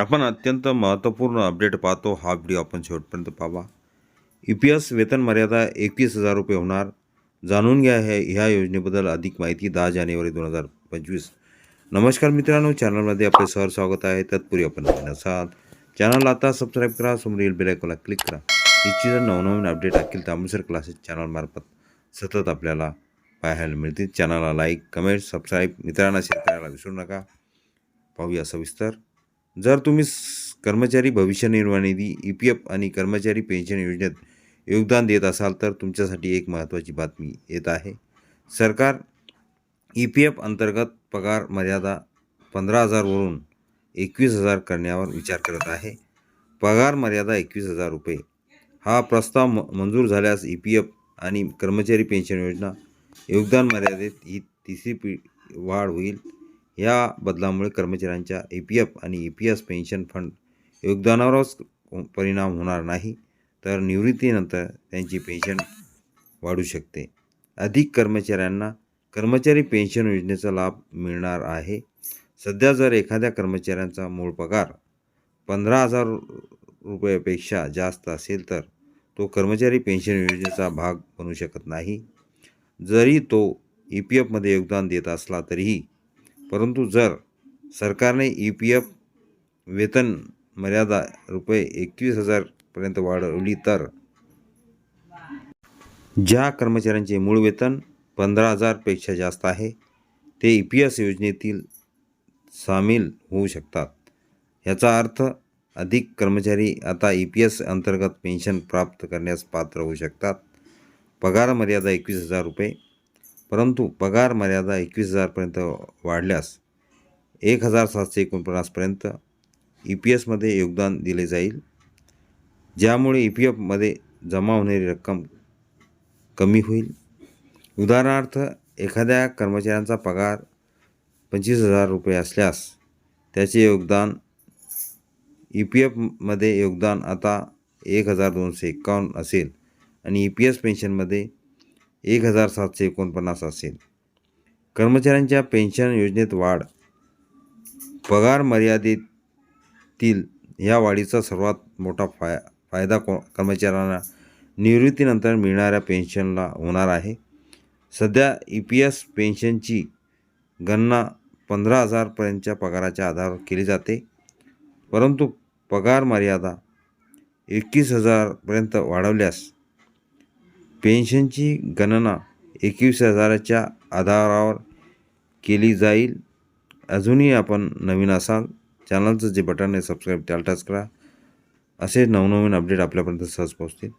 आपण अत्यंत महत्त्वपूर्ण अपडेट पाहतो. हा व्हिडिओ आपण शेवटपर्यंत पाहावा. ई पी एस वेतन मर्यादा एकवीस हजार रुपये होणार. जाणून घ्या हे ह्या योजनेबद्दल अधिक माहिती दहा जानेवारी दोन हजार पंचवीस. नमस्कार मित्रांनो चॅनलमध्ये आपले सहर स्वागत आहे. तत्पूर्वी आपण असाल चॅनल आता सबस्क्राईब करा समोरील येईल आयकॉनला क्लिक करा. इच्छित नवनवीन अपडेट अखिल तामुसर क्लासेस चॅनलमार्फत सतत आपल्याला पाहायला मिळतील. चॅनलला लाईक कमेंट सबस्क्राईब मित्रांना शेअर करायला विसरू नका. पाहूया सविस्तर. जर तुम्ही स- कर्मचारी भविष्य निर्वाह निधी ई पी एफ आणि कर्मचारी पेन्शन योजनेत योगदान देत असाल तर तुमच्यासाठी एक महत्त्वाची बातमी येत आहे. सरकार ई पी एफ अंतर्गत पगार मर्यादा पंधरा हजारवरून एकवीस हजार करण्यावर विचार करत आहे. पगार मर्यादा एकवीस हजार रुपये. हा प्रस्ताव म मंजूर झाल्यास ई पी एफ आणि कर्मचारी पेन्शन योजना योगदान मर्यादेत ही तिसरी पी वाढ होईल. या बदलामुळे कर्मचाऱ्यांच्या ई पी एफ आणि E P S pension fund योगदानावरच परिणाम होणार नाही तर निवृत्तीनंतर त्यांची पेन्शन वाढू शकते. अधिक कर्मचाऱ्यांना कर्मचारी पेन्शन योजनेचा लाभ मिळणार आहे. सध्या जर एखाद्या कर्मचाऱ्यांचा मूळ पगार पंधरा हजार रुपयापेक्षा जास्त असेल तर तो कर्मचारी पेन्शन योजनेचा भाग बनू शकत नाही. जरी तो ई पी एफमध्ये योगदान देत असला तरीही परंतु जर सरकारने ई पी एफ वेतन मर्यादा रुपये एकवीस हजारपर्यंत वाढवली तर? ज्या कर्मचाऱ्यांचे मूळ वेतन पंधरा हजारपेक्षा जास्त आहे ते ई पी एस योजनेतील सामील होऊ शकतात. याचा अर्थ अधिक कर्मचारी आता ई पी एस अंतर्गत पेन्शन प्राप्त करण्यास पात्र होऊ शकतात. पगार मर्यादा एकवीस हजार रुपये परंतु पगार मर्यादा एकवीस हजारपर्यंत वाढल्यास एक हजार सातशे एकोणपन्नासपर्यंत ई पी एसमध्ये योगदान दिले जाईल. ज्यामुळे ई पी एफमध्ये जमा होणारी रक्कम कमी होईल. उदाहरणार्थ एखाद्या कर्मचाऱ्यांचा पगार पंचवीस हजार रुपये असल्यास त्याचे योगदान ई पी एफमध्ये योगदान आता एक हजार दोनशे एकावन्न असेल आणि ई पी एस पेन्शनमध्ये एक हजार सातशे एकोणपन्नास असेल. कर्मचाऱ्यांच्या पेन्शन योजनेत वाढ. पगार मर्यादेतील ह्या वाढीचा सर्वात मोठा फाय फायदा को कर्मचाऱ्यांना निवृत्तीनंतर मिळणाऱ्या पेन्शनला होणार आहे. सध्या ई पी एस पेन्शनची गणना पंधरा हजारपर्यंतच्या पगाराच्या आधारावर केली जाते. परंतु पगार मर्यादा एकवीस हजारपर्यंत वाढवल्यास पेन्शनची गणना एकवीस हजाराच्या आधारावर केली जाईल. अजूनही आपण नवीन असाल चॅनलचं जे बटन आहे सबस्क्राईब त्याला टच करा. असे नवनवीन अपडेट आपल्यापर्यंत सहज पोहोचतील.